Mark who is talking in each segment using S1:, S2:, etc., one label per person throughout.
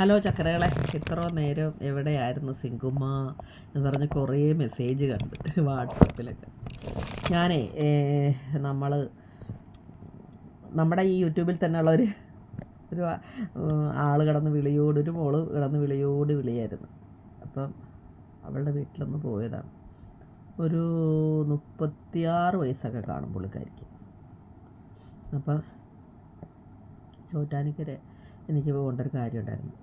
S1: Hello ചക്കരകളെ ഇത്ര നേരം എവിടെയായിരുന്നു സിങ്കുമ എന്ന് പറഞ്ഞ് കുറേ മെസ്സേജ് കണ്ട് വാട്സപ്പിലൊക്കെ. ഞാനേ നമ്മൾ നമ്മുടെ ഈ യൂട്യൂബിൽ തന്നെയുള്ള ഒരു ഒരു ആൾ കിടന്ന് വിളിയോട് ഒരു മോൾ കിടന്ന് വിളിയോട് വിളിയായിരുന്നു. അപ്പം അവളുടെ വീട്ടിലൊന്ന് പോയതാണ്. ഒരു മുപ്പത്തിയാറ് വയസ്സൊക്കെ കാണും പുള്ളിക്കാരിക്ക്. അപ്പം ചോറ്റാനിക്കര എനിക്ക് പോകേണ്ട ഒരു കാര്യം ഉണ്ടായിരുന്നു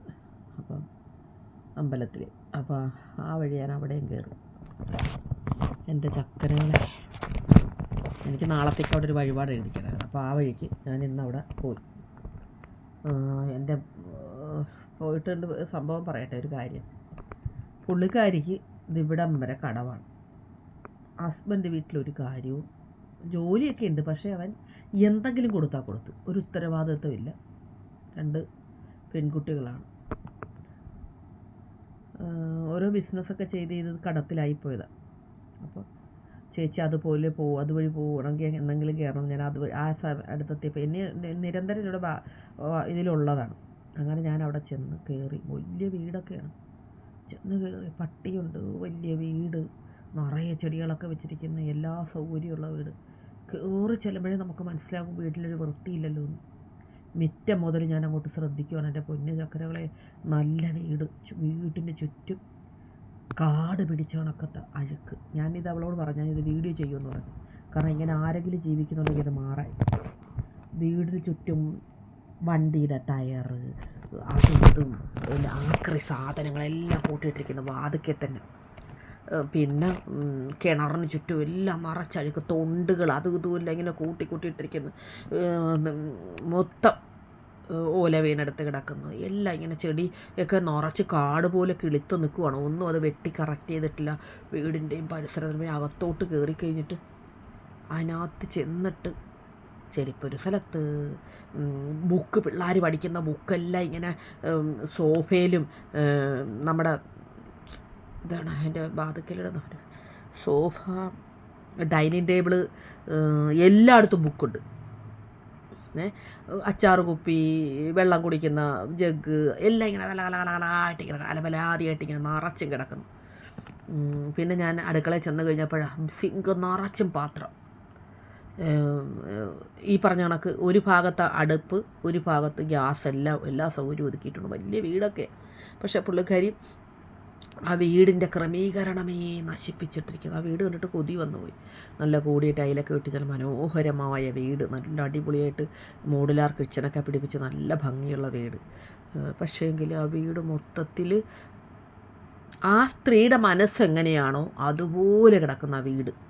S1: അപ്പം അമ്പലത്തിൽ. അപ്പോൾ ആ വഴി ഞാൻ അവിടെയും കയറി. എന്റെ ചക്കരകളെ. എനിക്ക് നാളത്തേക്ക് അവിടെ ഒരു വഴിപാട് എഴുതിക്കണമായിരുന്നു അപ്പോൾ ആ വഴിക്ക് ഞാൻ ഇന്ന് അവിടെ പോയി. എന്റെ പോയിട്ട് സംഭവം പറയട്ടെ ഒരു കാര്യം. പുള്ളിക്കാരിക്ക് ഇവിടം വരെ കടവാണ്. ഹസ്ബൻഡ് വീട്ടിലൊരു കാര്യവും ജോലിയൊക്കെ ഉണ്ട്. പക്ഷേ അവൻ എന്തെങ്കിലും കൊടുത്താൽ കൊടുത്തു. ഒരു ഉത്തരവാദിത്വമില്ല. രണ്ട് പെൺകുട്ടികളാണ്. ഓരോ ബിസിനസ്സൊക്കെ ചെയ്ത് ചെയ്ത് കടത്തിലായിപ്പോയതാണ് അപ്പോൾ ചേച്ചി അതുപോലെ പോകും അതുവഴി പോകണമെങ്കിൽ എന്തെങ്കിലും കയറണം. ഞാൻ അത് ആ അടുത്തെത്തിയപ്പോൾ എന്നെ നിരന്തരം ഇവിടെ ഇതിലുള്ളതാണ്. അങ്ങനെ ഞാൻ അവിടെ ചെന്ന് കയറി. വലിയ വീടൊക്കെയാണ്. ചെന്ന് കയറി. പട്ടിയുണ്ട് വലിയ വീട്. നിറയെ ചെടികളൊക്കെ വെച്ചിരിക്കുന്ന എല്ലാ സൗകര്യമുള്ള വീട്. കയറി ചെല്ലുമ്പോഴേ നമുക്ക് മനസ്സിലാകും വീട്ടിലൊരു വൃത്തിയില്ലല്ലോ എന്ന് മിറ്റം മുതൽ ഞാൻ അങ്ങോട്ട് ശ്രദ്ധിക്കുവാണ് എന്റെ പൊന്നു ചക്കരകളെ നല്ല വീട്. വീട്ടിന്റെ ചുറ്റും കാട് പിടിച്ച കണക്കത്തെ അഴുക്ക്. ഞാനിത് അവളോട് പറഞ്ഞു ഞാനിത് വീഡിയോ ചെയ്യുമെന്ന് പറഞ്ഞു. കാരണം ഇങ്ങനെ ആരെങ്കിലും ജീവിക്കുന്നുണ്ടെങ്കിൽ ഇത് മാറാൻ. വീടിന് ചുറ്റും വണ്ടിയുടെ ടയർ അതും ആക്രി സാധനങ്ങളെല്ലാം കൂട്ടിയിട്ടിരിക്കുന്നു. വാതുക്കെ തന്നെ. പിന്നെ കിണറിന് ചുറ്റും എല്ലാം മറച്ചഴുക്ക് തൊണ്ടുകൾ അതും ഇതുമില്ല ഇങ്ങനെ കൂട്ടി കൂട്ടിയിട്ടിരിക്കുന്നു. മൊത്തം ഓല വീണെടുത്ത് കിടക്കുന്നു. എല്ലാം ഇങ്ങനെ ചെടി ഒക്കെ നിറച്ച് കാട് പോലെ കിളിത്ത് നിൽക്കുവാണ്. ഒന്നും അത് വെട്ടി കറക്റ്റ് ചെയ്തിട്ടില്ല. വീടിന്റെയും പരിസരത്തിന്റെയും അകത്തോട്ട് കയറി കഴിഞ്ഞിട്ട് അതിനകത്ത് ചെന്നിട്ട് ചെരിപ്പൊരു സ്ഥലത്ത് ബുക്ക് പിള്ളേർ പഠിക്കുന്ന ബുക്കെല്ലാം ഇങ്ങനെ സോഫയിലും നമ്മുടെ ഇതാണ് അതിന്റെ ബാധക്കലിടുന്ന സോഫ ഡൈനിങ് ടേബിൾ എല്ലായിടത്തും ബുക്കുണ്ട്. ഏ അച്ചാറ് കുപ്പി വെള്ളം കുടിക്കുന്ന ജഗ് എല്ലാം ഇങ്ങനെ കല കല കലകലായിട്ട് ഇങ്ങനെ അലബലാതിയായിട്ട് ഇങ്ങനെ നിറച്ചും കിടക്കുന്നു. പിന്നെ ഞാൻ അടുക്കളയിൽ ചെന്ന് കഴിഞ്ഞപ്പോഴാണ് സിങ്ക് നിറച്ചും പാത്രം. ഈ പറഞ്ഞ കണക്ക് ഒരു ഭാഗത്ത് അടുപ്പ് ഒരു ഭാഗത്ത് ഗ്യാസ് എല്ലാം എല്ലാ സൗകര്യവും ഒതുക്കിയിട്ടുണ്ട്. വലിയ വീടൊക്കെ. പക്ഷേ പുള്ളിക്കാരി ആ വീടിന്റെ ക്രമീകരണമേ നശിപ്പിച്ചിട്ടിരിക്കുന്നു. ആ വീട് കണ്ടിട്ട് കൊതി വന്നു പോയി നല്ല കൂടിയ ടൈലൊക്കെ ഇട്ട് ചില മനോഹരമായ വീട്. നല്ല അടിപൊളിയായിട്ട് മോഡുലാർ കിച്ചനൊക്കെ പിടിപ്പിച്ച് നല്ല ഭംഗിയുള്ള വീട്. പക്ഷേങ്കിൽ ആ വീട് മൊത്തത്തിൽ ആ സ്ത്രീയുടെ മനസ്സെങ്ങനെയാണോ അതുപോലെ കിടക്കുന്ന ആ വീട്.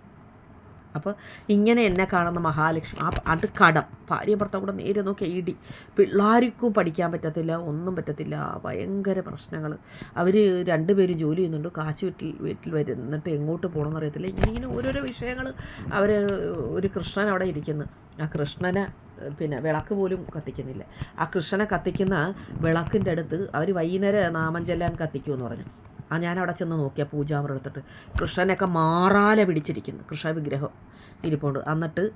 S1: അപ്പോൾ ഇങ്ങനെ എന്നെ കാണുന്ന മഹാലക്ഷ്മി ആ അത് കടം ഭാര്യ ഭർത്താവ് കൂടെ നേരെ നോക്കി ഇടി. പിള്ളേർക്കും പഠിക്കാൻ പറ്റത്തില്ല ഒന്നും പറ്റത്തില്ല ഭയങ്കര പ്രശ്നങ്ങൾ. അവർ രണ്ടുപേരും ജോലി ചെയ്യുന്നുണ്ട് കാശ് വീട്ടിൽ വീട്ടിൽ വരുന്നിട്ട് എങ്ങോട്ട് പോകണമെന്ന് അറിയത്തില്ല. ഇങ്ങനെ ഇങ്ങനെ ഓരോരോ വിഷയങ്ങൾ അവർ ഒരു കൃഷ്ണൻ അവിടെ ഇരിക്കുന്നു. ആ കൃഷ്ണനെ പിന്നെ വിളക്ക് പോലും കത്തിക്കുന്നില്ല. ആ കൃഷ്ണനെ കത്തിക്കുന്ന വിളക്കിന്റെ അടുത്ത് അവർ വൈകുന്നേരം നാമം ചെല്ലാൻ കത്തിക്കുമെന്ന് പറഞ്ഞു. ആ ഞാൻ അവിടെ ചെന്ന് നോക്കിയാൽ പൂജാമൃ എടുത്തിട്ട്. കൃഷ്ണനൊക്കെ മാറാല പിടിച്ചിരിക്കുന്നു. കൃഷ്ണ വിഗ്രഹം ഇരിപ്പുണ്ട്. എന്നിട്ട്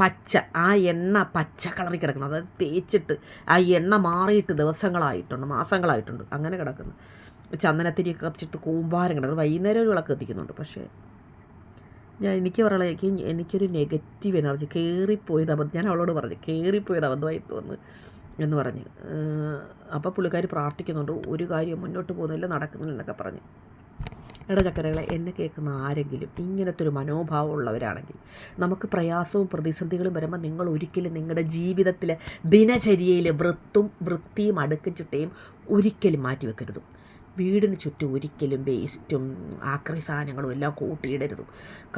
S1: പച്ച ആ എണ്ണ പച്ച കളറി കിടക്കുന്നു. അതായത് തേച്ചിട്ട് ആ എണ്ണ മാറിയിട്ട് ദിവസങ്ങളായിട്ടുണ്ട് മാസങ്ങളായിട്ടുണ്ട്. അങ്ങനെ കിടക്കുന്നു. ചന്ദനത്തിരിയൊക്കെ കത്തിച്ചിട്ട് കൂമ്പാരം കിടക്കുന്നു. വൈകുന്നേരം ഒരു വിളക്ക് കത്തിക്കുന്നുണ്ട്. പക്ഷേ ഞാൻ എനിക്ക് പറയാനുള്ള എനിക്ക് എനിക്കൊരു നെഗറ്റീവ് എനർജി കയറിപ്പോയത് ഞാൻ അവളോട് പറഞ്ഞു കയറിപ്പോയത് അബദ്ധമായി തോന്നുന്നു എന്ന് പറഞ്ഞ്. അപ്പോൾ പുള്ളിക്കാർ പ്രാർത്ഥിക്കുന്നുണ്ട് ഒരു കാര്യം മുന്നോട്ട് പോകുന്നില്ല നടക്കുന്നില്ല എന്നൊക്കെ പറഞ്ഞ്. എടാ ചക്കരകളെ എന്നെ കേൾക്കുന്ന ആരെങ്കിലും ഇങ്ങനത്തെ ഒരു മനോഭാവം ഉള്ളവരാണെങ്കിൽ നമുക്ക് പ്രയാസവും പ്രതിസന്ധികളും വരുമ്പോൾ നിങ്ങൾ ഒരിക്കലും നിങ്ങളുടെ ജീവിതത്തിലെ ദിനചര്യയിൽ വൃത്തും വൃത്തിയും അടുക്കും ചിട്ടയും ഒരിക്കലും മാറ്റി വെക്കരുതും വീടിന് ചുറ്റും ഒരിക്കലും വേസ്റ്റും ആക്രി സാധനങ്ങളും എല്ലാം കൂട്ടിയിടരുത്.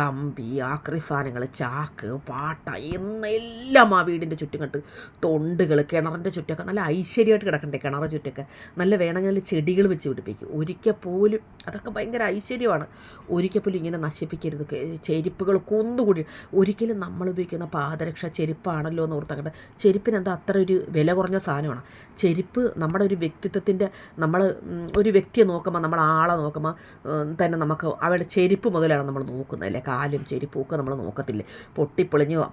S1: കമ്പി ആക്രി സാധനങ്ങൾ ചാക്ക് പാട്ട എന്നെല്ലാം ആ വീടിന്റെ ചുറ്റും കണ്ട് തൊണ്ടുകൾ കിണറിന്റെ ചുറ്റൊക്കെ നല്ല ഐശ്വര്യമായിട്ട് കിടക്കണ്ടേ കിണറ് ചുറ്റൊക്കെ നല്ല വേണമെങ്കിൽ ചെടികൾ വെച്ച് പിടിപ്പിക്കും. ഒരിക്കൽ പോലും അതൊക്കെ ഭയങ്കര ഐശ്വര്യമാണ്. ഒരിക്കൽ പോലും ഇങ്ങനെ നശിപ്പിക്കരുത്. ചെരിപ്പുകൾ കൊന്നുകൂടി. ഒരിക്കലും നമ്മൾ ഉപയോഗിക്കുന്ന പാദരക്ഷ ചെരുപ്പാണല്ലോ എന്ന് ഓർത്തക്കട്ടെ ചെരുപ്പിന് എന്താ അത്ര ഒരു വില കുറഞ്ഞ സാധനമാണ്. ചെരുപ്പ് നമ്മുടെ ഒരു വ്യക്തിത്വത്തിന്റെ നമ്മൾ ഒരു വ്യക്തിയെ നോക്കുമ്പോൾ നമ്മൾ ആളെ നോക്കുമ്പോൾ തന്നെ നമുക്ക് അവരുടെ ചെരുപ്പ് മുതലാണ് നമ്മൾ നോക്കുന്നത് അല്ലേ? കാലും ചെരുപ്പും ഒക്കെ നമ്മൾ നോക്കത്തില്ലേ? പൊട്ടിപ്പൊളിഞ്ഞ്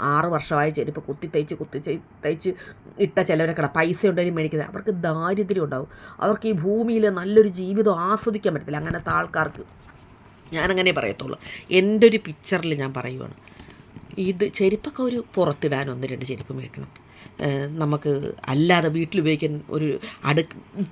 S1: ആറ് വർഷമായ ചെരുപ്പ് കുത്തി തയ്ച്ച് കുത്തി തയ്- തയ്ച്ച് ഇട്ട ചിലവരൊക്കെ പൈസ ഉണ്ടെങ്കിലും മേടിക്കുന്നത്? അവർക്ക് ദാരിദ്ര്യം ഉണ്ടാവും. അവർക്ക് ഈ ഭൂമിയിൽ നല്ലൊരു ജീവിതം ആസ്വദിക്കാൻ പറ്റത്തില്ല. അങ്ങനത്തെ ആൾക്കാർക്ക് ഞാനങ്ങനെ പറയത്തുള്ളൂ. എന്റെ ഒരു പിക്ചറിൽ ഞാൻ പറയുവാണ്. ഇത് ചെരുപ്പൊക്കെ ഒരു പുറത്തിടാൻ ഒന്ന് രണ്ട് ചെരുപ്പ് മേടിക്കണം. നമുക്ക് അല്ലാതെ വീട്ടിൽ ഉപയോഗിക്കാൻ ഒരു അടു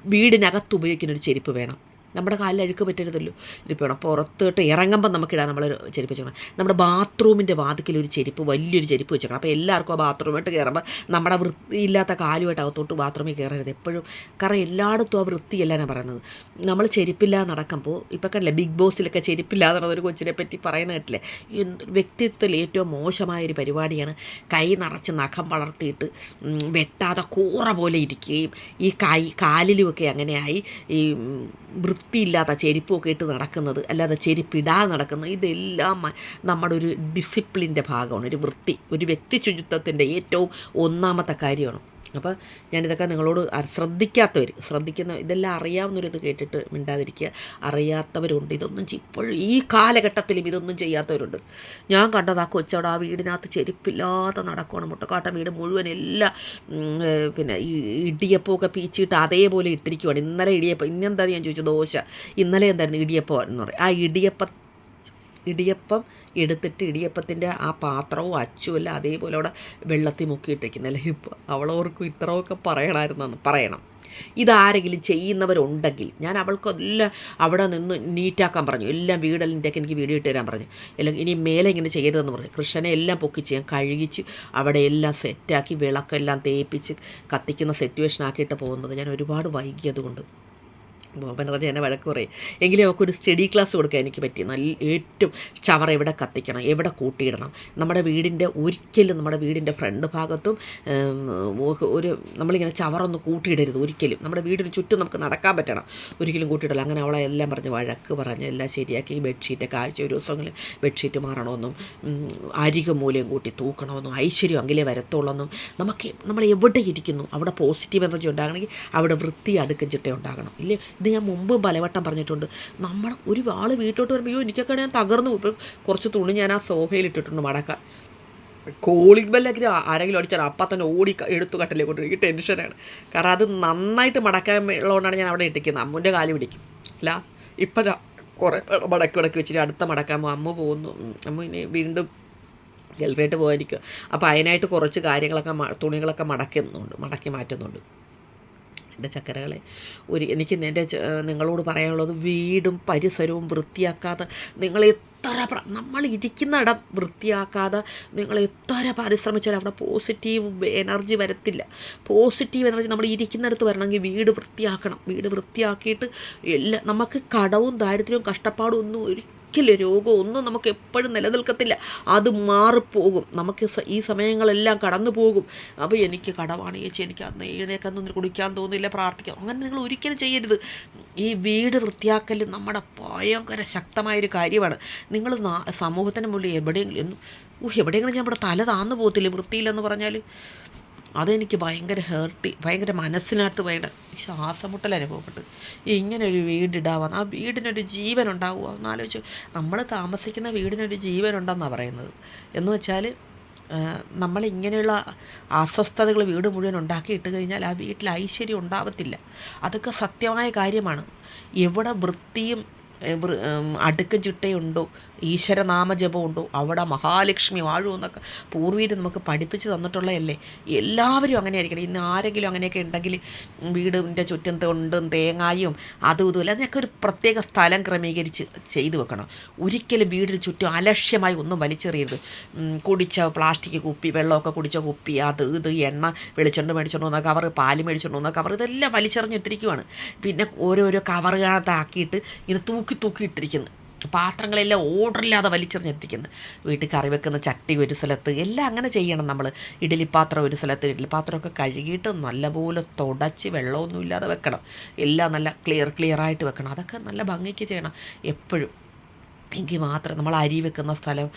S1: വീടിനകത്ത് ഉപയോഗിക്കുന്ന ഒരു ചെരുപ്പ് വേണം. നമ്മുടെ കാലിൽ അഴുക്ക് പറ്റരുതല്ലോ. ചെരുപ്പ് വേണം. പുറത്തോട്ട് ഇറങ്ങുമ്പം നമുക്കിടാൻ നമ്മൾ ചെരുപ്പ് വെച്ചേക്കണം. നമ്മുടെ ബാത്റൂമിന്റെ വാതിക്കൽ ഒരു ചെരുപ്പ് വലിയൊരു ചെരുപ്പ് വെച്ചേക്കണം. അപ്പോൾ എല്ലാവർക്കും ആ ബാത്റൂമായിട്ട് കയറുമ്പോൾ നമ്മുടെ വൃത്തിയില്ലാത്ത കാലുമായിട്ട് അകത്തോട്ട് ബാത്റൂമിൽ കയറരുത്. എപ്പോഴും കാരണം എല്ലായിടത്തും ആ വൃത്തിയല്ല ഞാൻ പറയുന്നത്. നമ്മൾ ചെരുപ്പില്ലാതെ നടക്കുമ്പോൾ ഇപ്പോൾ കണ്ടില്ല ബിഗ് ബോസിലൊക്കെ ചെരുപ്പില്ലാതെ നടന്ന ഒരു കൊച്ചിനെ പറ്റി പറയുന്ന കേട്ടില്ലേ? വ്യക്തിത്വത്തിൽ ഏറ്റവും മോശമായ ഒരു പരിപാടിയാണ് കൈ നിറച്ച് നഖം വളർത്തിയിട്ട് വെട്ടാതെ കൂറ പോലെ ഇരിക്കുകയും ഈ കൈ കാലിലുമൊക്കെ അങ്ങനെയായി ഈ വൃത്തിയില്ലാത്ത ചെരുപ്പൊക്കെ ഇട്ട് നടക്കുന്നത് അല്ലാതെ ചെരുപ്പിടാതെ നടക്കുന്നത് ഇതെല്ലാം നമ്മുടെ ഒരു ഡിസിപ്ലിന്റെ ഭാഗമാണ് ഒരു വൃത്തി ഒരു വ്യക്തി ശുചിത്വത്തിന്റെ ഏറ്റവും ഒന്നാമത്തെ കാര്യമാണ്. അപ്പോൾ ഞാനിതൊക്കെ നിങ്ങളോട് ശ്രദ്ധിക്കാത്തവർ ശ്രദ്ധിക്കുന്ന ഇതെല്ലാം അറിയാവുന്നവരിത് കേട്ടിട്ട് മിണ്ടാതിരിക്കുക. അറിയാത്തവരുണ്ട്. ഇതൊന്നും ഇപ്പോഴും ഈ കാലഘട്ടത്തിലും ഇതൊന്നും ചെയ്യാത്തവരുണ്ട്. ഞാൻ കണ്ടത് ആ കൊച്ചവിടെ ആ വീടിനകത്ത് ചെരുപ്പില്ലാത്ത നടക്കുവാണ്. മുട്ടക്കാട്ട വീട് മുഴുവൻ എല്ലാം പിന്നെ ഈ ഇടിയപ്പമൊക്കെ പീച്ചിട്ട് അതേപോലെ ഇട്ടിരിക്കുവാണ്. ഇന്നലെ ഇടിയപ്പം ഇന്നെന്താ ഞാൻ ചോദിച്ചു? ദോശ. ഇന്നലെ എന്തായിരുന്നു ഇടിയപ്പം എന്ന് പറയും. ആ ഇടിയപ്പ ഇടിയപ്പം എടുത്തിട്ട് ഇടിയപ്പത്തിന്റെ ആ പാത്രവും അച്ചും എല്ലാം അതേപോലെ അവിടെ വെള്ളത്തിൽ മുക്കിയിട്ടിരിക്കുന്നല്ലേ ഇപ്പോൾ അവളോർക്കും ഇത്രയൊക്കെ പറയണമായിരുന്നെന്ന് പറയണം. ഇതാരെങ്കിലും ചെയ്യുന്നവരുണ്ടെങ്കിൽ ഞാൻ അവൾക്കെല്ലാം അവിടെ നിന്ന് നീറ്റാക്കാൻ പറഞ്ഞു. എല്ലാം വീടലിന്റെയൊക്കെ എനിക്ക് വീഡിയോ ഇട്ട് തരാൻ പറഞ്ഞു. അല്ലെങ്കിൽ ഇനി മേലെ ഇങ്ങനെ ചെയ്യരുതെന്ന് പറഞ്ഞു. കൃഷ്ണനെ എല്ലാം പൊക്കിച്ച് ഞാൻ കഴുകിച്ച് അവിടെ എല്ലാം സെറ്റാക്കി വിളക്കെല്ലാം തേപ്പിച്ച് കത്തിക്കുന്ന സിറ്റുവേഷൻ ആക്കിയിട്ട് പോകുന്നത്. ഞാൻ ഒരുപാട് വൈകിയതുകൊണ്ട്. റജ എന്നെ വഴക്ക് പറയും. എങ്കിലും അവൾക്ക് ഒരു സ്റ്റഡി ക്ലാസ് കൊടുക്കാൻ എനിക്ക് പറ്റി നല്ല ഏറ്റവും ചവർ എവിടെ കത്തിക്കണം എവിടെ കൂട്ടിയിടണം. നമ്മുടെ വീടിന്റെ ഒരിക്കലും നമ്മുടെ വീടിന്റെ ഫ്രണ്ട് ഭാഗത്തും ഒരു നമ്മളിങ്ങനെ ചവറൊന്ന് കൂട്ടിയിടരുത് ഒരിക്കലും. നമ്മുടെ വീടിന് ചുറ്റും നമുക്ക് നടക്കാൻ പറ്റണം. ഒരിക്കലും കൂട്ടിയിടില്ല. അങ്ങനെ അവളെ എല്ലാം പറഞ്ഞ് വഴക്ക് പറഞ്ഞ് എല്ലാം ശരിയാക്കി. ബെഡ്ഷീറ്റ് ആഴ്ച ഒരു ദിവസമെങ്കിലും ബെഡ്ഷീറ്റ് മാറണമെന്നും അരിക മൂലയും കൂട്ടി തൂക്കണമെന്നും ഐശ്വര്യം അങ്കിലേ വരത്തുള്ളെന്നും നമുക്ക് നമ്മൾ എവിടെ ഇരിക്കുന്നു? അവിടെ പോസിറ്റീവ് എനർജി ഉണ്ടാകണമെങ്കിൽ അവിടെ വൃത്തി അടുക്കും ചിട്ട ഉണ്ടാകണം ഇല്ലേ? ഇത് ഞാൻ മുമ്പ് പലവട്ടം പറഞ്ഞിട്ടുണ്ട്. നമ്മൾ ഒരു ആൾ വീട്ടിലോട്ട് വരുമ്പോൾ അയ്യോ എനിക്കൊക്കെ ഞാൻ തകർന്നു ഇപ്പോൾ കുറച്ച് തുണി ഞാൻ ആ സോഫയിൽ ഇട്ടിട്ടുണ്ട് മടക്കാൻ കോളിംഗ് ബെല്ലൊക്കെ ആരെങ്കിലും അടിച്ചാൽ അപ്പം തന്നെ ഓടി എടുത്തു കട്ടിലേ കൊണ്ട് എനിക്ക് ടെൻഷനാണ് കാരണം അത് നന്നായിട്ട് മടക്കാൻ ഉള്ളതുകൊണ്ടാണ് ഞാൻ അവിടെ ഇട്ടിരിക്കുന്നത്. അമ്മുന്റെ കാലി പിടിക്കും. അല്ല ഇപ്പം കുറേ മടക്കി മടക്കി വെച്ചിട്ട് അടുത്ത മടക്കാൻ അമ്മ പോകുന്നു. അമ്മ ഇനി വീണ്ടും ഗൾഫിലോട്ട് പോകാതിരിക്കുക അപ്പോൾ അതിനായിട്ട് കുറച്ച് കാര്യങ്ങളൊക്കെ തുണികളൊക്കെ മടക്കുന്നുണ്ട്. മടക്കി മാറ്റുന്നുണ്ട്. എന്റെ ചക്കരകളെ ഒരു എനിക്ക് എന്റെ നിങ്ങളോട് പറയാനുള്ളത് വീടും പരിസരവും വൃത്തിയാക്കാതെ നിങ്ങൾ എത്ര നമ്മൾ ഇരിക്കുന്ന ഇടം വൃത്തിയാക്കാതെ നിങ്ങൾ എത്ര പരിശ്രമിച്ചാലും അവിടെ പോസിറ്റീവ് എനർജി വരത്തില്ല. പോസിറ്റീവ് എനർജി നമ്മൾ ഇരിക്കുന്നിടത്ത് വരണമെങ്കിൽ വീട് വൃത്തിയാക്കണം. വീട് വൃത്തിയാക്കിയിട്ട് എല്ലാ നമുക്ക് കടവും ദാരിദ്ര്യവും കഷ്ടപ്പാടും ഒന്നും ഒരിക്കലും രോഗം ഒന്നും നമുക്ക് എപ്പോഴും നിലനിൽക്കത്തില്ല. അത് മാറിപ്പോകും. നമുക്ക് ഈ സമയങ്ങളെല്ലാം കടന്നു പോകും. അപ്പോൾ എനിക്ക് കടവാണ് ചേച്ചി. എനിക്ക് അന്ന് ഏഴിനേക്കൊന്നും കുടിക്കാൻ തോന്നില്ല പ്രാർത്ഥിക്കാം. അങ്ങനെ നിങ്ങൾ ഒരിക്കലും ചെയ്യരുത്. ഈ വീട് വൃത്തിയാക്കൽ നമ്മുടെ ഭയങ്കര ശക്തമായൊരു കാര്യമാണ്. നിങ്ങൾ സമൂഹത്തിന് മുന്നിൽ എവിടെയെങ്കിലും ഊഹ് എവിടെയെങ്കിലും ഞാൻ ഇവിടെ തല താന്നു പോകത്തില്ലേ വൃത്തിയില്ലെന്ന് പറഞ്ഞാൽ? അതെനിക്ക് ഭയങ്കര ഹേർട്ടി ഭയങ്കര മനസ്സിനകത്ത് ഭയങ്കര ശ്വാസമുട്ടൽ അനുഭവപ്പെട്ടു. ഇങ്ങനെ ഒരു വീടിടാവാന്ന് ആ വീടിനൊരു ജീവൻ ഉണ്ടാവുക എന്നാലോചിച്ച് നമ്മൾ താമസിക്കുന്ന വീടിനൊരു ജീവൻ ഉണ്ടെന്നാണ് പറയുന്നത്. എന്ന് വെച്ചാൽ നമ്മൾ ഇങ്ങനെയുള്ള അസ്വസ്ഥതകൾ വീട് മുഴുവൻ ഉണ്ടാക്കി ഇട്ട് കഴിഞ്ഞാൽ ആ വീട്ടിൽ ഐശ്വര്യം ഉണ്ടാവത്തില്ല. അതൊക്കെ സത്യമായ കാര്യമാണ്. എവിടെ വൃത്തിയും അടുക്കും ചിട്ടയുണ്ടോ? ഈശ്വരനാമജപം ഉണ്ടോ അവിടെ മഹാലക്ഷ്മി വാഴുമെന്നൊക്കെ പൂർവീര് നമുക്ക് പഠിപ്പിച്ച് തന്നിട്ടുള്ളതല്ലേ? എല്ലാവരും അങ്ങനെ ആയിരിക്കണം ഇന്ന് ആരെങ്കിലും അങ്ങനെയൊക്കെ ഉണ്ടെങ്കിൽ വീടിന്റെ ചുറ്റും തൊണ്ടും തേങ്ങായും അതും ഇതും അതിനൊക്കെ ഒരു പ്രത്യേക സ്ഥലം ക്രമീകരിച്ച് ചെയ്തു വെക്കണം. ഒരിക്കലും വീടിന് ചുറ്റും അലക്ഷ്യമായി ഒന്നും വലിച്ചെറിയരുത്. കുടിച്ച പ്ലാസ്റ്റിക് കുപ്പി വെള്ളമൊക്കെ കുടിച്ച കുപ്പി അത് ഇത് എണ്ണ വെളിച്ചെണ്ണ മേടിച്ചോണ്ട് വന്ന കവർ പാൽ മേടിച്ചോണ്ട് വന്ന കവർ ഇതെല്ലാം വലിച്ചെറിഞ്ഞിട്ടിരിക്കുവാണ്. പിന്നെ ഓരോരോ കവറുകളത്താക്കിയിട്ട് ഇങ്ങനെ തൂക്കി തൂക്കി ഇട്ടിരിക്കുന്നു. പാത്രങ്ങളെല്ലാം ഓർഡറില്ലാതെ വലിച്ചെറിഞ്ഞെത്തിക്കുന്നത് വീട്ടിൽ കറി വെക്കുന്ന ചട്ടി ഒരു സ്ഥലത്ത് എല്ലാം അങ്ങനെ ചെയ്യണം നമ്മൾ ഇഡലിപ്പാത്രം ഒരു സ്ഥലത്ത് ഇഡലിപ്പാത്രമൊക്കെ കഴുകിയിട്ട് നല്ലപോലെ തുടച്ച് വെള്ളമൊന്നും ഇല്ലാതെ വെക്കണം. എല്ലാം നല്ല ക്ലിയർ ക്ലിയർ ആയിട്ട് വെക്കണം. അതൊക്കെ നല്ല ഭംഗിക്ക് ചെയ്യണം. എപ്പോഴും. എങ്കിൽ മാത്രം നമ്മൾ അരി വെക്കുന്ന സ്ഥലം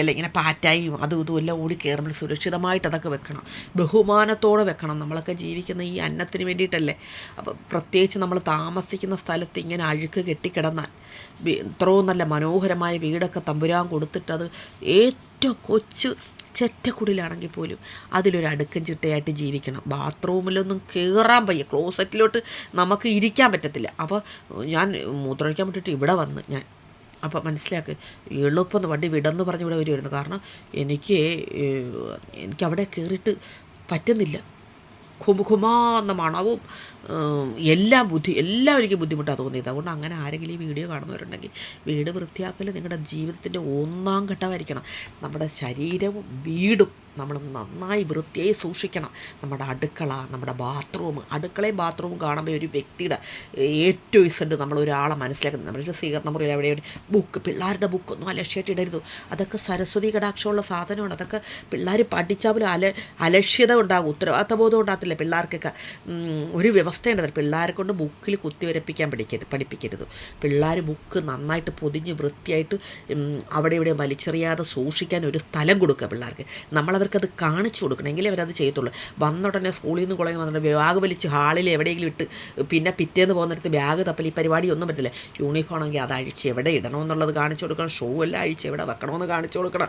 S1: അല്ല ഇങ്ങനെ പാറ്റായും അതും ഇതും എല്ലാം ഓടി കയറുമ്പോൾ സുരക്ഷിതമായിട്ട് അതൊക്കെ വെക്കണം. ബഹുമാനത്തോടെ വെക്കണം. നമ്മളൊക്കെ ജീവിക്കുന്ന ഈ അന്നത്തിന് വേണ്ടിയിട്ടല്ലേ? അപ്പോൾ പ്രത്യേകിച്ച് നമ്മൾ താമസിക്കുന്ന സ്ഥലത്ത് ഇങ്ങനെ അഴുക്ക് കെട്ടിക്കിടന്നാൽ ഇത്രയും നല്ല മനോഹരമായ വീടൊക്കെ തമ്പുരാൻ കൊടുത്തിട്ടത് ഏറ്റവും കൊച്ചു ചെറ്റക്കുടിലാണെങ്കിൽ പോലും അതിലൊരു അടുക്കും ചിട്ടയായിട്ട് ജീവിക്കണം. ബാത്റൂമിലൊന്നും കയറാൻ പയ്യ ക്ലോസറ്റിലോട്ട് നമുക്ക് ഇരിക്കാൻ പറ്റത്തില്ല. അപ്പോൾ ഞാൻ മൂത്രമൊഴിക്കാൻ പറ്റിയിട്ട് ഇവിടെ വന്ന് ഞാൻ അപ്പോൾ മനസ്സിലാക്കി എളുപ്പം വണ്ടി വിടന്ന് പറഞ്ഞ് ഇവിടെ വരുമായിരുന്നു കാരണം എനിക്ക് എനിക്ക് അവിടെ കയറിയിട്ട് പറ്റുന്നില്ല. ഖുമുഖുമാന്ന മണവും എല്ലാം ബുദ്ധി എല്ലാവർക്കും ബുദ്ധിമുട്ടാണ് തോന്നിയത്. അതുകൊണ്ട് അങ്ങനെ ആരെങ്കിലും ഈ വീഡിയോ കാണുന്നവരുണ്ടെങ്കിൽ വീട് വൃത്തിയാക്കൽ നിങ്ങളുടെ ജീവിതത്തിന്റെ ഒന്നാം ഘട്ടമായിരിക്കണം. നമ്മുടെ ശരീരവും വീടും നമ്മൾ നന്നായി വൃത്തിയായി സൂക്ഷിക്കണം. നമ്മുടെ അടുക്കള നമ്മുടെ ബാത്റൂം അടുക്കളയും ബാത്റൂമും കാണുമ്പോൾ ഒരു വ്യക്തിയുടെ ഏറ്റവും ഇസണ്ട് നമ്മൾ ഒരാളെ മനസ്സിലാക്കുന്നത്. നമ്മുടെ സ്വീകരണ മുറിയിൽ എവിടെ ബുക്ക് പിള്ളേരുടെ ബുക്കൊന്നും അലക്ഷ്യമായിട്ട് ഇടരുത്. അതൊക്കെ സരസ്വതി കടാക്ഷമുള്ള സാധനമാണ്. അതൊക്കെ പിള്ളേർ പഠിച്ചാൽ പോലും അല അലക്ഷ്യത ഉണ്ടാകും. ഉത്തരവാദിത്തബോധം ഉണ്ടാകത്തില്ല. പിള്ളേർക്കൊക്കെ ഒരു വ്യവസ്ഥയുണ്ട് പിള്ളേരെ കൊണ്ട് ബുക്കിൽ കുത്തിവരപ്പിക്കാൻ പഠിക്കരുത് പഠിപ്പിക്കരുത്. പിള്ളേർ ബുക്ക് നന്നായിട്ട് പൊതിഞ്ഞ് വൃത്തിയായിട്ട് അവിടെ ഇവിടെ വലിച്ചെറിയാതെ സൂക്ഷിക്കാൻ ഒരു സ്ഥലം കൊടുക്കുക പിള്ളേർക്ക്. നമ്മളവർക്കത് കാണിച്ചു കൊടുക്കണം. എങ്കിലേ അവരത് ചെയ്യത്തുള്ളൂ. വന്നുടനെ സ്കൂളിൽ നിന്ന് കുളയിൽ വന്നിട്ട് ബാഗ് വലിച്ച് ഹാളിൽ എവിടെയെങ്കിലും ഇട്ട് പിന്നെ പിറ്റേന്ന് പോകുന്നിടത്ത് ബാഗ് തപ്പൽ. ഈ പരിപാടി ഒന്നും പറ്റില്ല യൂണിഫോം ആണെങ്കിൽ അത് അഴിച്ച് എവിടെ ഇടണമെന്നുള്ളത് കാണിച്ചു കൊടുക്കണം. ഷൂ എല്ലാം അഴിച്ച് എവിടെ വെക്കണമെന്ന് കാണിച്ചു കൊടുക്കണം.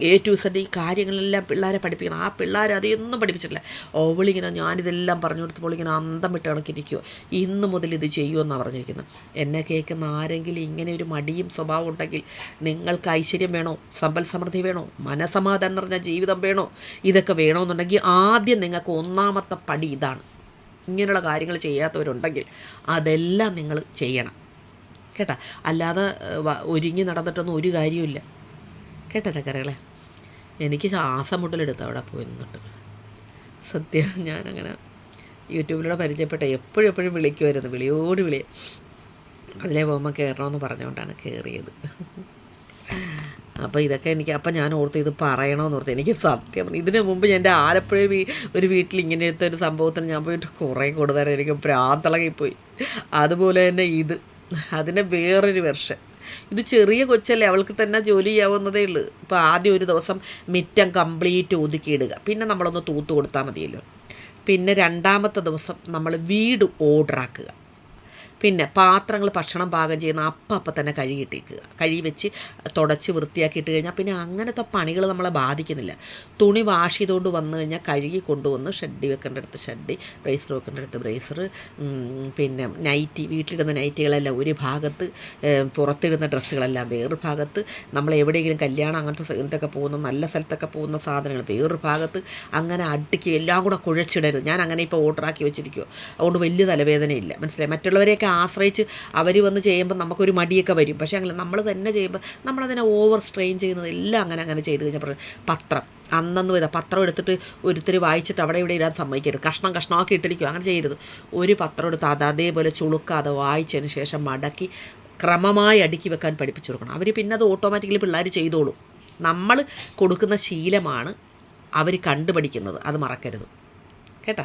S1: എ ടു സെഡ് ഈ കാര്യങ്ങളെല്ലാം പിള്ളേരെ പഠിപ്പിക്കണം. ആ പിള്ളേർ അതൊന്നും പഠിപ്പിച്ചിട്ടില്ല. ഓവളിങ്ങനെ ഞാനിതെല്ലാം പറഞ്ഞു കൊടുത്തപ്പോൾ ഇങ്ങനെ അന്തം വിട്ട് കണക്കിരിക്കുമോ ഇന്ന് മുതൽ ഇത് ചെയ്യുമെന്നാണ് പറഞ്ഞിരിക്കുന്നത് എന്നെ കേൾക്കുന്ന ആരെങ്കിലും ഇങ്ങനെ ഒരു മടിയും സ്വഭാവം ഉണ്ടെങ്കിൽ നിങ്ങൾക്ക് ഐശ്വര്യം വേണോ? സമ്പൽ സമൃദ്ധി വേണോ? മനസമാധാനം നിറഞ്ഞ ജീവിതം വേണോ? ഇതൊക്കെ വേണമെന്നുണ്ടെങ്കിൽ ആദ്യം നിങ്ങൾക്ക് ഒന്നാമത്തെ പടി ഇതാണ്. ഇങ്ങനെയുള്ള കാര്യങ്ങൾ ചെയ്യാത്തവരുണ്ടെങ്കിൽ അതെല്ലാം നിങ്ങൾ ചെയ്യണം. കേട്ടാ? അല്ലാതെ ഒരുങ്ങി നടന്നിട്ടൊന്നും ഒരു കാര്യമില്ല കേട്ടോ ചക്കരകളെ? എനിക്ക് ശ്വാസം മുട്ടലെടുത്ത് അവിടെ പോയി നിന്നിട്ട്. സത്യം ഞാനങ്ങനെ യൂട്യൂബിലൂടെ പരിചയപ്പെട്ട എപ്പോഴും എപ്പോഴും വിളിക്കുമായിരുന്നു വിളിയോട് വിളി. അതിലേ പോകുമ്പോൾ കയറണമെന്ന് പറഞ്ഞുകൊണ്ടാണ് കയറിയത് അപ്പോൾ ഇതൊക്കെ എനിക്ക് അപ്പം ഞാൻ ഓർത്ത് ഇത് പറയണമെന്ന് ഓർത്ത് എനിക്ക് സത്യം. ഇതിനു മുമ്പ് എന്റെ ആലപ്പുഴ വീ ഒരു വീട്ടിൽ ഇങ്ങനത്തെ ഒരു സംഭവത്തിന് ഞാൻ പോയിട്ട് കുറേ കൂടുതൽ എനിക്ക് പ്രാന്തളകിപ്പോയി അതുപോലെ തന്നെ ഇത് അതിന്റെ വേറൊരു വെർഷൻ. ഇത് ചെറിയ കൊച്ചല്ലേ അവൾക്ക് തന്നെ ജോലി ചെയ്യാവുന്നതേ ഉള്ളൂ. ഇപ്പോൾ ആദ്യം ഒരു ദിവസം മിറ്റം കംപ്ലീറ്റ് ഒതുക്കിയിടുക പിന്നെ നമ്മളൊന്ന് തൂത്ത് കൊടുത്താൽ മതിയല്ലോ. പിന്നെ രണ്ടാമത്തെ ദിവസം നമ്മൾ വീട് ഓർഡറാക്കുക. പിന്നെ പാത്രങ്ങൾ ഭക്ഷണം പാകം ചെയ്യുന്ന അപ്പം അപ്പം തന്നെ കഴുകിയിട്ടേക്കുക കഴുകി വെച്ച് തുടച്ച് വൃത്തിയാക്കിയിട്ട് കഴിഞ്ഞാൽ പിന്നെ അങ്ങനത്തെ പണികൾ നമ്മളെ ബാധിക്കുന്നില്ല. തുണി വാഷ് ചെയ്തുകൊണ്ട് വന്നു കഴിഞ്ഞാൽ കഴുകി കൊണ്ടുവന്ന് ഷഡ്ഡി വെക്കേണ്ടടുത്ത് ഷെഡ്ഡി ബ്രേസർ വെക്കേണ്ടടുത്ത് ബ്രേസർ പിന്നെ നൈറ്റി വീട്ടിലിടുന്ന നൈറ്റികളെല്ലാം ഒരു ഭാഗത്ത് പുറത്തിടുന്ന ഡ്രസ്സുകളെല്ലാം വേറൊരു ഭാഗത്ത്. നമ്മൾ എവിടെയെങ്കിലും കല്യാണം അങ്ങനത്തെ സ്ഥലത്തൊക്കെ പോകുന്ന നല്ല സ്ഥലത്തൊക്കെ പോകുന്ന സാധനങ്ങൾ വേറൊരു ഭാഗത്ത് അങ്ങനെ അടുക്കി എല്ലാം കൂടെ കുഴച്ചിടരുത്. ഞാൻ അങ്ങനെ ഇപ്പോൾ ഓർഡറാക്കി വെച്ചിരിക്കുമോ അതുകൊണ്ട് വലിയ തലവേദനയില്ല. മനസ്സിലായി? മറ്റുള്ളവരെയൊക്കെ ആശ്രയിച്ച് അവർ വന്ന് ചെയ്യുമ്പോൾ നമുക്കൊരു മടിയൊക്കെ വരും. പക്ഷേ അങ്ങനെ നമ്മൾ തന്നെ ചെയ്യുമ്പോൾ നമ്മളതിനെ ഓവർ സ്ട്രെയിൻ ചെയ്യുന്നത് എല്ലാം അങ്ങനെ അങ്ങനെ ചെയ്ത് കഴിഞ്ഞപ്പോൾ പത്രം. അന്നെന്ന് ഇതാ പത്രം എടുത്തിട്ട് ഒരുത്തർ വായിച്ചിട്ട് അവിടെ ഇവിടെ ഇടാൻ സമ്മതിക്കരുത്. കഷ്ണം കഷ്ണമാക്കി ഇട്ടിരിക്കും. അങ്ങനെ ചെയ്യരുത്. ഒരു പത്രം എടുത്ത് അത് അതേപോലെ ചുളുക്കാതെ വായിച്ചതിന് ശേഷം മടക്കി ക്രമമായി അടുക്കി വെക്കാൻ പഠിപ്പിച്ചു കൊടുക്കണം. അവർ പിന്നെ അത് ഓട്ടോമാറ്റിക്കലി പിള്ളേർ ചെയ്തോളും. നമ്മൾ കൊടുക്കുന്ന ശീലമാണ് അവർ കണ്ടുപഠിക്കുന്നത്. അത് മറക്കരുത്. കേട്ടോ?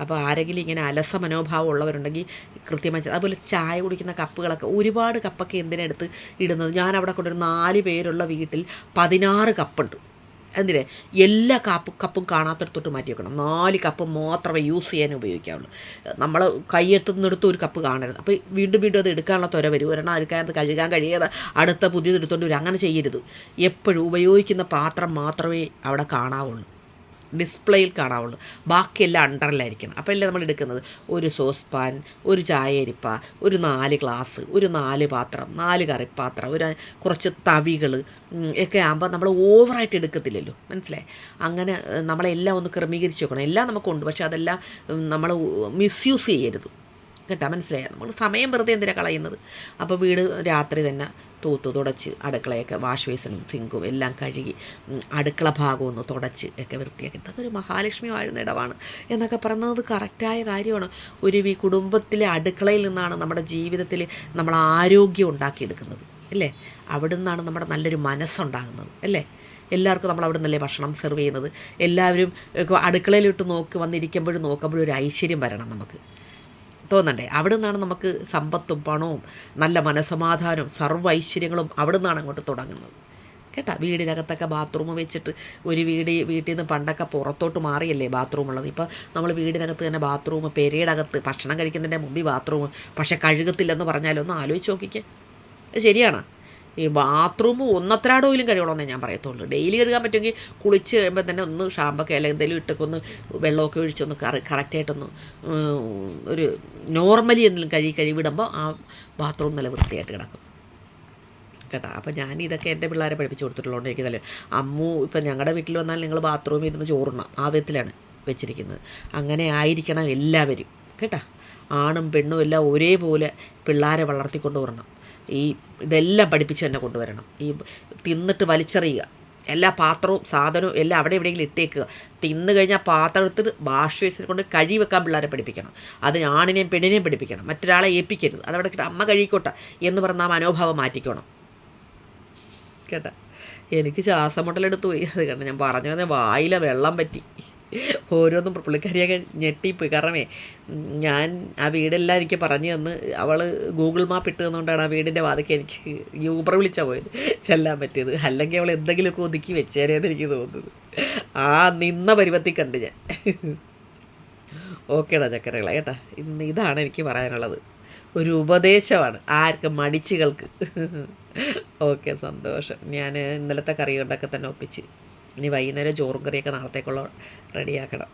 S1: അപ്പോൾ ആരെങ്കിലും ഇങ്ങനെ അലസ മനോഭാവം ഉള്ളവരുണ്ടെങ്കിൽ കൃത്യമായി അതുപോലെ ചായ കുടിക്കുന്ന കപ്പുകളൊക്കെ ഒരുപാട് കപ്പൊക്കെ എന്തിനെടുത്ത് ഇടുന്നത്? ഞാൻ അവിടെ കൊണ്ടൊരു നാല് പേരുള്ള വീട്ടിൽ പതിനാറ് കപ്പുണ്ട്. എന്തിനെ? എല്ലാ കപ്പ് കപ്പും കാണാത്തടത്തോട്ട് മാറ്റി വെക്കണം. നാല് കപ്പ് മാത്രമേ യൂസ് ചെയ്യാൻ ഉപയോഗിക്കാവുള്ളൂ. നമ്മൾ കയ്യെത്തുന്നിടത്ത് ഒരു കപ്പ് കാണരുത്. അപ്പോൾ വീണ്ടും വീണ്ടും അത് എടുക്കാനുള്ള തുര വരും. ഒരെണ്ണം എടുക്കാനത് കഴുകാൻ കഴിയാതെ അടുത്ത പുതിയത് എടുത്തുകൊണ്ട് വരും. അങ്ങനെ ചെയ്യരുത്. എപ്പോഴും ഉപയോഗിക്കുന്ന പാത്രം മാത്രമേ അവിടെ കാണാവുള്ളൂ. ഡിസ്പ്ലേയിൽ കാണാവുള്ളൂ. ബാക്കിയെല്ലാം അണ്ടറിലായിരിക്കണം. അപ്പോൾ അല്ലേ നമ്മൾ എടുക്കുന്നത്? ഒരു സോസ് പാൻ ഒരു ചായരിപ്പ ഒരു നാല് ഗ്ലാസ് ഒരു നാല് പാത്രം നാല് കറിപ്പാത്രം ഒരു കുറച്ച് തവികൾ ഒക്കെ ആകുമ്പോൾ നമ്മൾ ഓവറായിട്ട് എടുക്കത്തില്ലല്ലോ. മനസ്സിലായി? അങ്ങനെ നമ്മളെല്ലാം ഒന്ന് ക്രമീകരിച്ച് വെക്കണം. എല്ലാം നമുക്കുണ്ട്. പക്ഷേ അതെല്ലാം നമ്മൾ മിസ്യൂസ് ചെയ്യരുത്. കേട്ടോ മനസ്സിലായോ? നമ്മൾ സമയം വെറുതെ എന്തിനാണ് കളയുന്നത്? അപ്പോൾ വീട് രാത്രി തന്നെ തൂത്ത് തുടച്ച് അടുക്കളയൊക്കെ വാഷ് ബേസിനും സിങ്കും എല്ലാം കഴുകി അടുക്കള ഭാഗം ഒന്ന് തുടച്ച് ഒക്കെ വൃത്തിയാക്കി ഇതൊക്കെ ഒരു മഹാലക്ഷ്മി വാഴുന്ന ഇടമാണ് എന്നൊക്കെ പറയുന്നത് കറക്റ്റായ കാര്യമാണ്. ഒരു ഈ കുടുംബത്തിലെ അടുക്കളയിൽ നിന്നാണ് നമ്മുടെ ജീവിതത്തിൽ നമ്മൾ ആരോഗ്യം ഉണ്ടാക്കിയെടുക്കുന്നത് അല്ലേ? അവിടെ നിന്നാണ് നമ്മുടെ നല്ലൊരു മനസ്സുണ്ടാകുന്നത് അല്ലേ? എല്ലാവർക്കും നമ്മൾ അവിടെ നിന്നല്ലേ ഭക്ഷണം സെർവ് ചെയ്യുന്നത്? എല്ലാവരും അടുക്കളയിലിട്ട് നോക്കി വന്നിരിക്കുമ്പോഴും നോക്കുമ്പോഴും ഒരു ഐശ്വര്യം വരണം നമുക്ക്.
S2: തോന്നണ്ടേ? അവിടെ നിന്നാണ് നമുക്ക് സമ്പത്തും പണവും നല്ല മനസമാധാനവും സർവ ഐശ്വര്യങ്ങളും അവിടെ നിന്നാണ് അങ്ങോട്ട് തുടങ്ങുന്നത്. കേട്ടോ? വീടിനകത്തൊക്കെ ബാത്റൂം വെച്ചിട്ട് ഒരു വീട് വീട്ടിൽ നിന്ന് പണ്ടൊക്കെ പുറത്തോട്ട് മാറിയല്ലേ ബാത്റൂം ഉള്ളത്? ഇപ്പോൾ നമ്മൾ വീടിനകത്ത് തന്നെ ബാത്റൂം പെരേടകത്ത് ഭക്ഷണം കഴിക്കുന്നതിന്റെ മുമ്പിൽ ബാത്റൂം പക്ഷേ കഴുകത്തില്ലെന്ന് പറഞ്ഞാലൊന്ന് ആലോചിച്ച് നോക്കിക്കേ. ശരിയാണ്? ഈ ബാത്റൂം ഒന്നത്രാടോയിലും കഴുകണമെന്നേ ഞാൻ പറയത്തുള്ളൂ. ഡെയിലി കഴുകാൻ പറ്റുമെങ്കിൽ കുളിച്ച് കഴിയുമ്പോൾ തന്നെ ഒന്ന് ഷാമ്പൊക്കെ അല്ലെങ്കിൽ എന്തെങ്കിലും ഇട്ടൊക്കെ ഒന്ന് വെള്ളമൊക്കെ ഒഴിച്ചൊന്ന് കറ കറക്റ്റായിട്ടൊന്ന് ഒരു നോർമലി എന്തെങ്കിലും കഴുകി കഴിവിടുമ്പോൾ ആ ബാത്റൂം നല്ല വൃത്തിയായിട്ട് കിടക്കും. കേട്ടോ? അപ്പോൾ ഞാൻ ഇതൊക്കെ എന്റെ പിള്ളേരെ പഠിപ്പിച്ചു കൊടുത്തിട്ടുള്ളതുകൊണ്ട് എനിക്ക് നല്ല അമ്മു ഇപ്പം ഞങ്ങളുടെ വീട്ടിൽ വന്നാൽ നിങ്ങൾ ബാത്റൂമിൽ ഇരുന്ന് ചോറുണ്ണാം. ആ വിധത്തിലാണ് വെച്ചിരിക്കുന്നത്. അങ്ങനെ ആയിരിക്കണം എല്ലാവരും. കേട്ടോ? ആണും പെണ്ണും എല്ലാം ഒരേപോലെ പിള്ളേരെ വളർത്തിക്കൊണ്ട് വരണം. ഈ ഇതെല്ലാം പഠിപ്പിച്ച് തന്നെ കൊണ്ടുവരണം ഈ തിന്നിട്ട് വലിച്ചെറിയുക. എല്ലാ പാത്രവും സാധനവും എല്ലാം അവിടെ എവിടെയെങ്കിലും ഇട്ടേക്കുക. തിന്നു കഴിഞ്ഞാൽ പാത്രം എടുത്തിട്ട് വാഷ് ബേസിനെ കൊണ്ട് കഴുകി വെക്കാൻ പിള്ളേരെ പഠിപ്പിക്കണം. അത് ആണിനെയും പെണ്ണിനെയും പഠിപ്പിക്കണം. മറ്റൊരാളെ ഏൽപ്പിക്കരുത്. അതവിടെ കിട്ടും അമ്മ കഴിക്കോട്ടെ എന്ന് പറഞ്ഞ ആ മനോഭാവം മാറ്റിക്കണം. കേട്ടാ? എനിക്ക് ശ്വാസം മുട്ടലെടുത്ത് പോയി. അത് കണ്ട ഞാൻ പറഞ്ഞു വായിലെ വെള്ളം പറ്റി. ഓരോന്നും പുള്ളിക്കാരിയൊക്കെ ഞെട്ടിപ്പോയി. കാരണമേ ഞാൻ ആ വീടെല്ലാം എനിക്ക് പറഞ്ഞു തന്ന് അവൾ ഗൂഗിൾ മാപ്പ് ഇട്ട് തന്നുകൊണ്ടാണ് ആ വീടിന്റെ വാതിക്ക് എനിക്ക് യൂബർ വിളിച്ചാൽ പോയത്. ചെല്ലാൻ പറ്റിയത്. അല്ലെങ്കിൽ അവൾ എന്തെങ്കിലുമൊക്കെ ഒതുക്കി വെച്ചേരേന്ന് എനിക്ക് തോന്നുന്നത് ആ നിന്ന പരുവത്തിൽ കണ്ട് ഞാൻ. ഓക്കേടാ ചക്കരകളെ കേട്ടാ? ഇന്ന് ഇതാണ് എനിക്ക് പറയാനുള്ളത്. ഒരു ഉപദേശമാണ് ആർക്കും മടിച്ചുകൾക്ക് ഓക്കെ സന്തോഷം. ഞാൻ ഇന്നലത്തെ കറി കൊണ്ടൊക്കെ തന്നെ ഒപ്പിച്ച്. ഇനി വൈകുന്നേരം ചോറും കറിയൊക്കെ നാളത്തേക്കുള്ള റെഡിയാക്കണം